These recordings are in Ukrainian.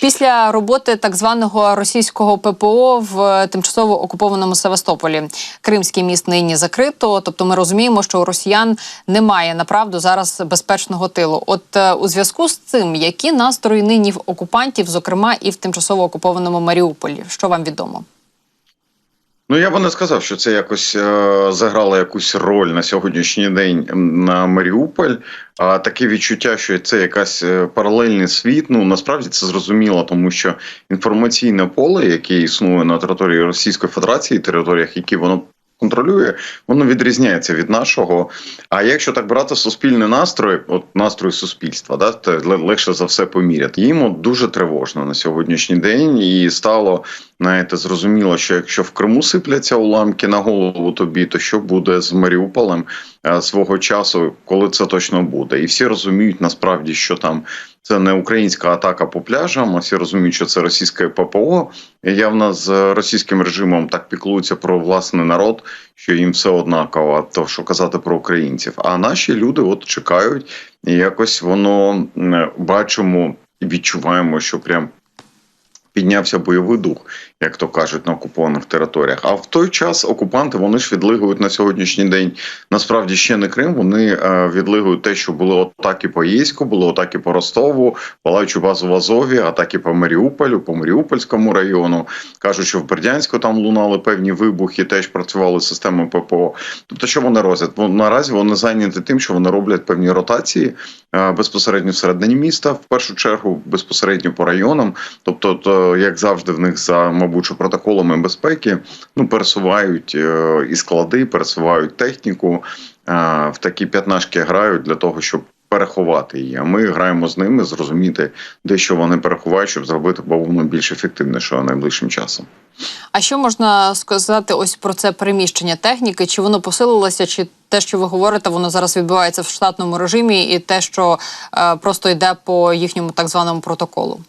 Після роботи так званого російського ППО в тимчасово окупованому Севастополі Кримський міст нині закрито. Тобто, ми розуміємо, що у росіян немає направду зараз безпечного тилу. От е, у зв'язку з цим, які настрої нині в окупантів, зокрема і в тимчасово окупованому Маріуполі, що вам відомо? Ну я би не сказав, що це якось е, заграло якусь роль на сьогоднішній день на Маріуполь. А таке відчуття, що це якась е, паралельний світ. Ну насправді це зрозуміло, тому що інформаційне поле, яке існує на території Російської Федерації, територіях, які воно контролює, воно відрізняється від нашого. А якщо так брати суспільний настрой, от настрой суспільства, да, то легше за все поміряти. Їм от дуже тривожно на сьогоднішній день, і стало знаєте, зрозуміло, що якщо в Криму сипляться уламки на голову тобі, то що буде з Маріуполем е, свого часу, коли це точно буде? І всі розуміють насправді, що там це не українська атака по пляжам, а всі розуміють, що це російське ППО. Явно з російським режимом так піклуються про власний народ, що їм все однаково, то що казати про українців. А наші люди от чекають, і якось воно бачимо і відчуваємо, що прям піднявся бойовий дух, як то кажуть, на окупованих територіях. А в той час окупанти вони ж відлигують на сьогоднішній день насправді ще не Крим. Вони е, відлигують те, що були атаки по Єйську, були атаки по Ростову, палаючу базу в Азові, атаки по Маріуполю, по Маріупольському району. кажуть, що в Бердянську там лунали певні вибухи, теж працювали системи ППО. Тобто, що вони роблять? Бо наразі вони зайняті тим, що вони роблять певні ротації е, безпосередньо всередині міста, в першу чергу безпосередньо по районам. Тобто, то, як завжди, в них за мабуть що протоколами безпеки ну пересувають е, і склади, пересувають техніку е, в такі п'ятнашки грають для того, щоб. Переховати її, а ми граємо з ними, зрозуміти, де що вони переховають, щоб зробити бавовну більш ефективнішою найближчим часом. А що можна сказати ось про це переміщення техніки? Чи воно посилилося, чи те, що ви говорите, воно зараз відбувається в штатному режимі, і те, що е, просто йде по їхньому так званому протоколу?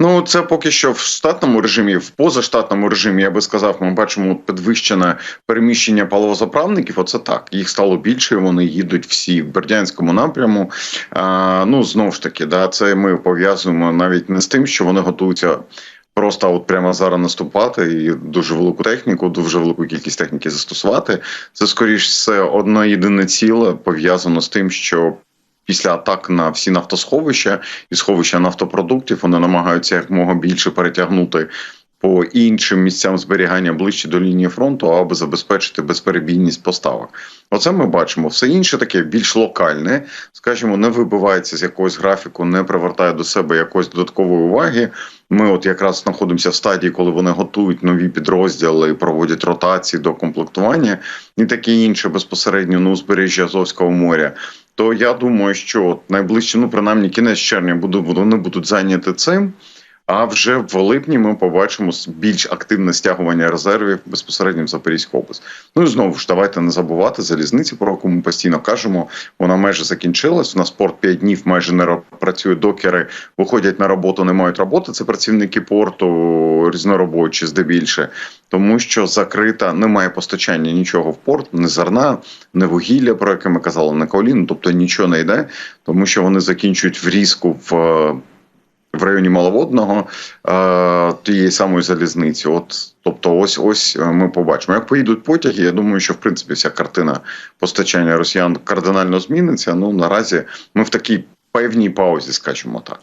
Ну, це поки що в штатному режимі, в позаштатному режимі, я би сказав, ми бачимо підвищене переміщення паливозаправників. Оце так. Їх стало більше. Вони їдуть всі в Бердянському напряму. А, ну знову ж таки, да, це ми пов'язуємо навіть не з тим, що вони готуються. Просто от прямо зараз наступати і дуже велику техніку, дуже велику кількість техніки застосувати. Це скоріш все одне єдине ціле пов'язано з тим, що після атак на всі нафтосховища і сховища нафтопродуктів вони намагаються якомога більше перетягнути по іншим місцям зберігання ближче до лінії фронту, аби забезпечити безперебійність поставок. Оце ми бачимо. Все інше таке більш локальне, скажімо, не вибивається з якогось графіку, не привертає до себе якоїсь додаткової уваги. Ми, от якраз знаходимося в стадії, коли вони готують нові підрозділи, проводять ротації до комплектування і таке інше безпосередньо на узбережжі Азовського моря. То я думаю, що найближче, ну принаймні кінець червня, буду вони будуть зайняті цим. А вже в липні ми побачимо більш активне стягування резервів безпосередньо в Запорізьку область. Ну і знову ж давайте не забувати залізниці, про яку ми постійно кажемо. Вона майже закінчилась. У нас порт 5 днів майже не працює. Докери виходять на роботу, не мають роботи. Це працівники порту різноробочі, здебільше, тому що закрита немає постачання нічого в порт, не зерна, не вугілля, про яке ми казали, не каоліну, тобто нічого не йде, тому що вони закінчують врізку в в районі Маловодного е, тієї самої залізниці. От, тобто, ось ось ми побачимо. Як поїдуть потяги, я думаю, що в принципі вся картина постачання росіян кардинально зміниться. Ну наразі ми в такій певній паузі, скажімо так.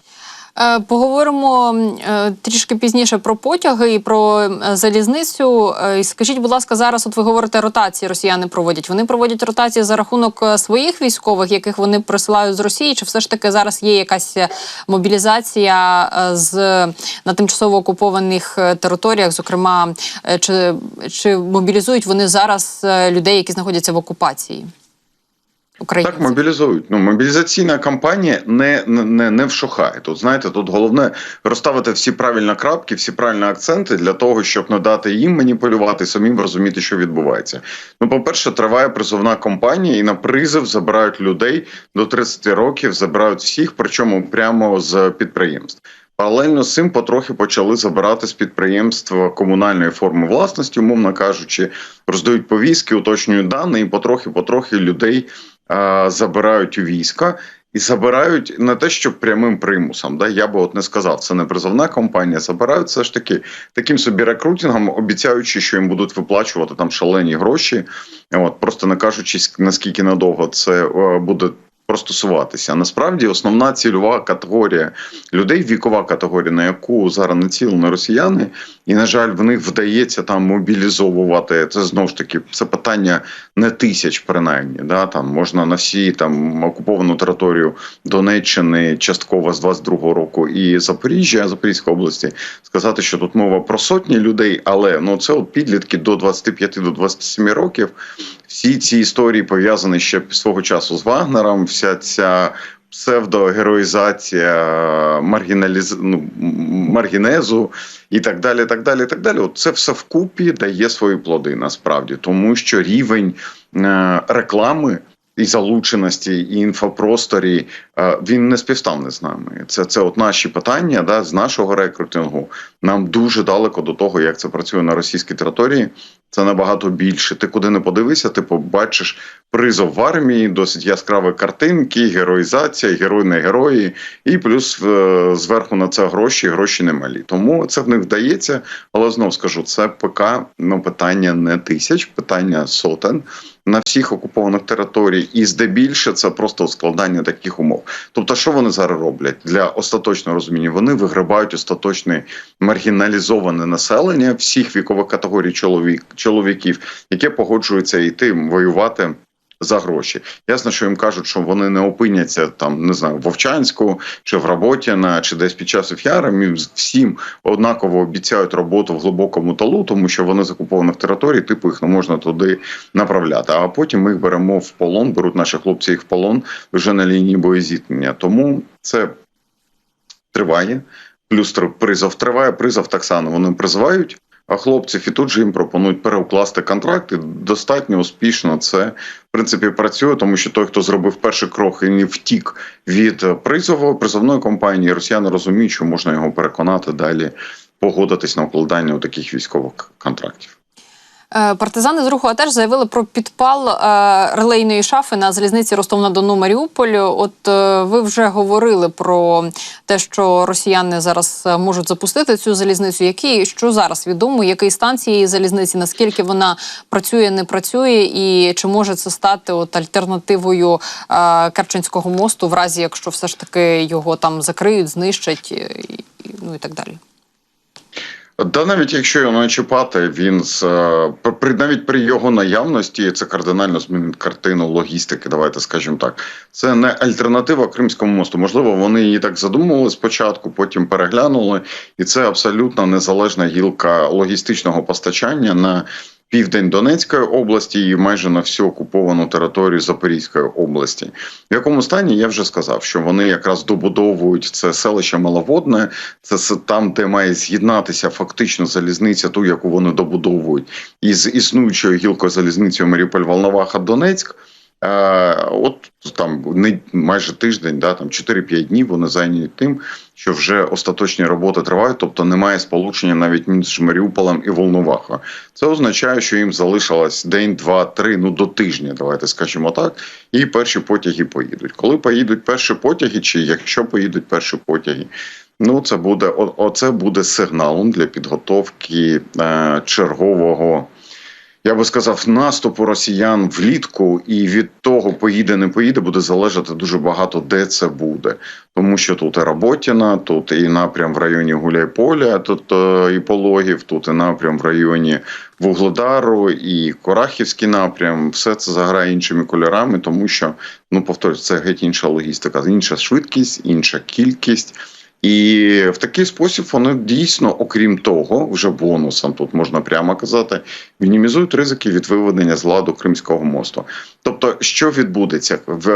Е, Поговоримо е, трішки пізніше про потяги і про е, залізницю. Скажіть, будь ласка, зараз от ви говорите, ротації росіяни проводять. Вони проводять ротації за рахунок своїх військових, яких вони присилають з Росії, чи все ж таки зараз є якась мобілізація з на тимчасово окупованих територіях? Зокрема, чи, чи мобілізують вони зараз людей, які знаходяться в окупації? України Так, мобілізують. Ну, мобілізаційна кампанія не, не, не вшухає. Тут знаєте, тут головне розставити всі правильні крапки, всі правильні акценти для того, щоб не дати їм маніпулювати, самим розуміти, що відбувається. Ну, по-перше, триває призовна кампанія, і на призов забирають людей до 30 років, забирають всіх, причому прямо з підприємств. Паралельно з цим потрохи почали забирати з підприємства комунальної форми власності, умовно кажучи, роздають повістки, уточнюють дані, і потрохи-потрохи людей забирають у війська. і забирають не те, що прямим примусом. Да, я би от не сказав, це не призовна компанія. Забирають все ж таки таким собі рекрутингом, обіцяючи, що їм будуть виплачувати там шалені гроші. От просто не кажучи, наскільки надовго це е, буде. Простосуватися. Насправді основна цільова категорія людей, вікова категорія, на яку зараз націлені росіяни, і на жаль, в них вдається там мобілізовувати. Це знову ж таки це питання не тисяч, принаймні. Да там можна на всі там окуповану територію Донеччини, частково з 22-го року і Запоріжжя, Запорізької області, сказати, що тут мова про сотні людей, але ну це от підлітки до 25 до 27 років. Всі ці історії пов'язані ще свого часу з Вагнером. Вся ця псевдогероїзація маргіналіз... ну, маргінезу і так далі. так далі, так далі. От це все вкупі дає свої плоди насправді, тому що рівень е- реклами. І залученості, і інфопросторі е, він не співставний з нами. Це це от наші питання да, з нашого рекрутингу. Нам дуже далеко до того, як це працює на російській території. Це набагато більше. Ти куди не подивися, ти побачиш призов в армії, досить яскраві картинки, героїзація, герої не герої, і плюс е, зверху на це гроші, гроші немалі. Тому це в них вдається. Але знов скажу, це ПК ну, питання не тисяч, питання сотень на всіх окупованих територій, і здебільше це просто складання таких умов. Тобто, що вони зараз роблять для остаточного розуміння? Вони вигрибають остаточне маргіналізоване населення всіх вікових категорій чоловік чоловіків, яке погоджується йти воювати. За гроші ясно, що їм кажуть, що вони не опиняться там, не знаю, в Вовчанську чи в Роботіна, чи десь під час. Їм всім однаково обіцяють роботу в глибокому талу, тому що вони з окупованих територій, типу їх не можна туди направляти. А потім ми їх беремо в полон, беруть наші хлопці їх в полон вже на лінії боєзіткнення. Тому це триває. Плюс призов триває. Призов так само вони призивають хлопців і тут же їм пропонують переукласти контракти. Достатньо успішно це в принципі працює, тому що той, хто зробив перший крок і не втік від призову призовної компанії, росіяни розуміють, що можна його переконати далі погодитись на укладання таких військових контрактів. Е, партизани з руху теж заявили про підпал е, релейної шафи на залізниці Ростов на Дону Маріуполь. От е, ви вже говорили про те, що росіяни зараз можуть запустити цю залізницю. Які що зараз відомо? Який стан цієї залізниці? Наскільки вона працює, не працює, і чи може це стати от альтернативою Керченського мосту, в разі якщо все ж таки його там закриють, знищать, ну і так далі. Да, навіть якщо його не чіпати, він з при навіть при його наявності це кардинально змінить картину логістики. Давайте скажемо так. Це не альтернатива Кримському мосту. Можливо, вони її так задумували спочатку, потім переглянули, і це абсолютно незалежна гілка логістичного постачання на південь Донецької області і майже на всю окуповану територію Запорізької області. В якому стані я вже сказав, що вони якраз добудовують це селище Маловодне, це там, де має з'єднатися фактично залізниця, ту, яку вони добудовують, із існуючою гілкою залізницею Маріуполь Волноваха Донецьк. От там не майже тиждень, да там 4-5 днів вони зайняті тим, що вже остаточні роботи тривають, тобто немає сполучення навіть між Маріуполем і Волновахою. Це означає, що їм залишилось день, два, три, ну до тижня. Давайте скажімо так. І перші потяги поїдуть. Коли поїдуть перші потяги, чи якщо поїдуть перші потяги. Ну, це буде оце буде сигналом для підготовки е, чергового я би сказав, наступу росіян влітку, і від того поїде, не поїде, буде залежати дуже багато, де це буде, тому що тут і Роботіна, тут і напрям в районі Гуляйполя, тут е, і Пологів, тут і напрям в районі Вугледару, і Корахівський напрям. Все це заграє іншими кольорами, тому що ну повторюсь, це геть інша логістика, інша швидкість, інша кількість. І в такий спосіб вони дійсно, окрім того, вже бонусом тут можна прямо казати, мінімізують ризики від виведення з ладу Кримського мосту. Тобто, що відбудеться в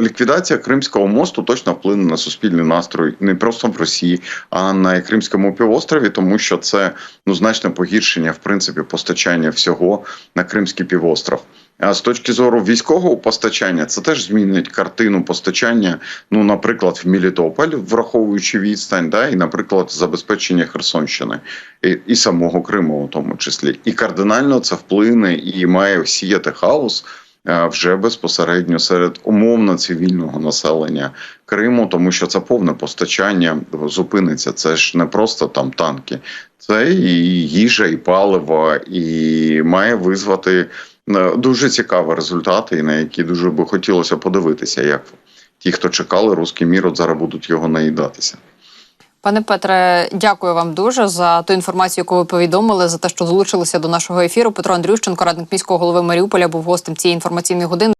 ліквідація Кримського мосту точно вплине на суспільний настрой не просто в Росії, а на Кримському півострові, тому що це ну значне погіршення в принципі постачання всього на Кримський півостров. З точки зору військового постачання, це теж змінить картину постачання. Ну, наприклад, в Мілітополь, враховуючи відстань, да, і, наприклад, забезпечення Херсонщини і, і самого Криму, у тому числі, і кардинально це вплине і має сіяти хаос е, вже безпосередньо серед умовно цивільного населення Криму, тому що це повне постачання зупиниться. Це ж не просто там танки, це і їжа, і паливо, і має визвати дуже цікаві результати, і на які дуже би хотілося подивитися, як ті, хто чекали русський мір, от зараз будуть його наїдатися. Пане Петре, дякую вам дуже за ту інформацію, яку ви повідомили, за те, що долучилися до нашого ефіру. Петро Андрющенко, радник міського голови Маріуполя, був гостем цієї інформаційної години.